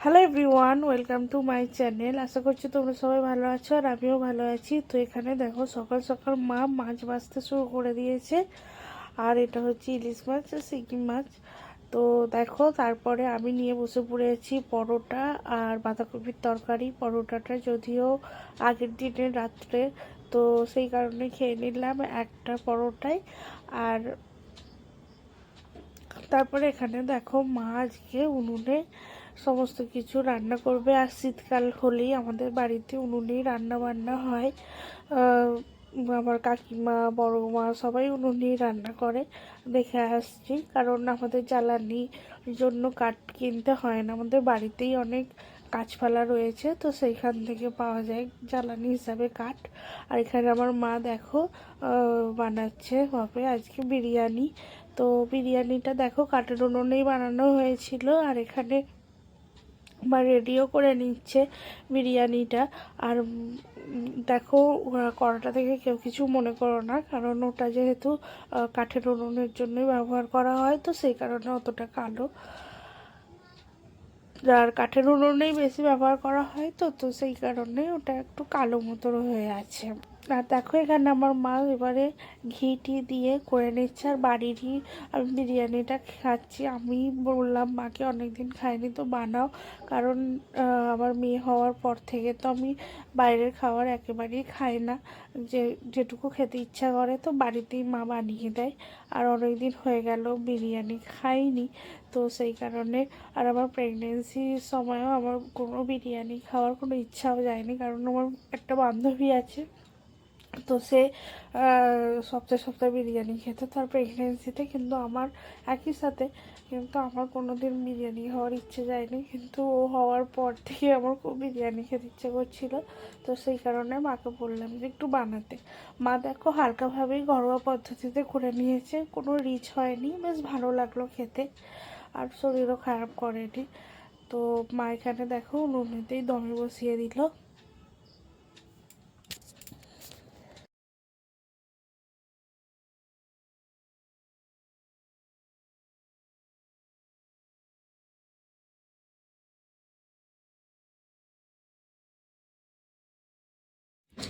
Hello everyone welcome to my channel আশা করছি তোমরা সবাই ভালো আছো আর আমিও ভালো আছি। তো এখানে দেখো, সকাল সকাল মা মাছ বাছতে শুরু করে দিয়েছে। আর এটা হচ্ছে ইলিশ মাছ আর সিকিম মাছ। তো দেখো, তারপরে আমি নিয়ে বসে পড়েছি পরোটা আর বাঁধাকপির তরকারি। পরোটাটা যদিও আগের দিনের রাত্রে, তো সেই কারণে খেয়ে নিলাম একটা পরোটাই। আর তারপরে এখানে দেখো, মা আজকে উনুনে সমস্ত কিছু রান্না করবে। আর শীতকাল হলেই আমাদের বাড়িতে উনুনেই রান্না বান্না হয় আমার কাকিমা বড় মা সবাই উনুনেই রান্না করে। দেখে আসছি। কারণ আমাদের জ্বালানির জন্য কাঠ কিনতে হয় না। আমাদের বাড়িতেই অনেক গাছপালা রয়েছে, তো সেইখান থেকে পাওয়া যায় জ্বালানি হিসাবে কাঠ। আর এখানে আমার মা দেখো বানাচ্ছে হবে আজকে বিরিয়ানি। তো বিরিয়ানিটা দেখো, কাঠের উনুনেই বানানো হয়েছিল। আর এখানে বা রেডিও করে নিচ্ছে বিরিয়ানিটা। আর দেখো কড়াটা থেকে কেউ কিছু মনে করো না, কারণ ওটা যেহেতু কাঠের উনুনের জন্যই ব্যবহার করা হয়, তো সেই কারণে অতটা কালো। আর কাঠের উনুনেই বেশি ব্যবহার করা হয় তো তো সেই কারণে ওটা একটু কালো মতো হয়ে আছে। আর দেখো এখানে আমার মা এবারে ঘি টি দিয়ে করে নিচ্ছে আর বাড়িরই আমি বিরিয়ানিটা খাচ্ছি। আমি বললাম, মাকে অনেকদিন খাইনি তো বানাও। কারণ আমার মেয়ে হওয়ার পর থেকে তো আমি বাইরের খাবার একেবারেই খাই না। যে, যেটুকু খেতে ইচ্ছা করে তো বাড়িতেই মা বানিয়ে দেয়। আর অনেক দিন হয়ে গেল বিরিয়ানি খাইনি। তো সেই কারণে আর আমার প্রেগনেন্সির সময়ও আমার কোনো বিরিয়ানি খাওয়ার কোনো ইচ্ছাও যায়নি। কারণ আমার একটা বান্ধবী আছে। তো সে সপ্তাহে সপ্তাহে বিরিয়ানি খেতে। তার প্রেগনেন্সিতে কিন্তু আমার একই সাথে, কিন্তু আমার কোনো দিন বিরিয়ানি হওয়ার ইচ্ছে যায়নি। কিন্তু ও হওয়ার পর থেকে আমার খুব বিরিয়ানি খেতে ইচ্ছে করছিল। তো সেই কারণে মাকে বললাম যে, একটু বানাতে। মা দেখো হালকাভাবেই ঘরোয়া পদ্ধতিতে করে নিয়েছে। কোনো রিচ হয়নি, বেশ ভালো লাগল খেতে। আর শরীরও খারাপ করেনি। তো মা এখানে দেখো উনুনেতেই দমে বসিয়ে দিল।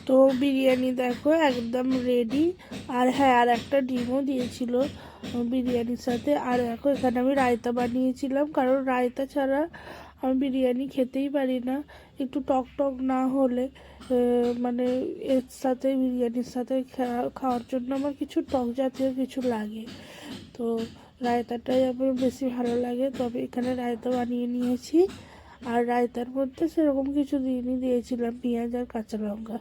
তো বিরিয়ানি দেখো একদম রেডি আর হ্যাঁ আর একটা ডিমও দিয়েছিল বিরিয়ানির সাথে। আর দেখো, এখানে আমি রায়তা বানিয়েছিলাম, কারণ রায়তা ছাড়া আমি বিরিয়ানি খেতেই পারি না। একটু টক টক না হলে মানে এর সাথে, বিরিয়ানির সাথে খাওয়ার জন্য আমার কিছু টক জাতীয় কিছু লাগে। তো রায়তাটাই আমার বেশি ভালো লাগে, তবে এখানে রায়তা বানিয়ে নিয়েছি। আর রায়তার মধ্যে সেরকম কিছু দিইনি, দিয়েছিলাম পেঁয়াজ আর কাঁচা লঙ্কা।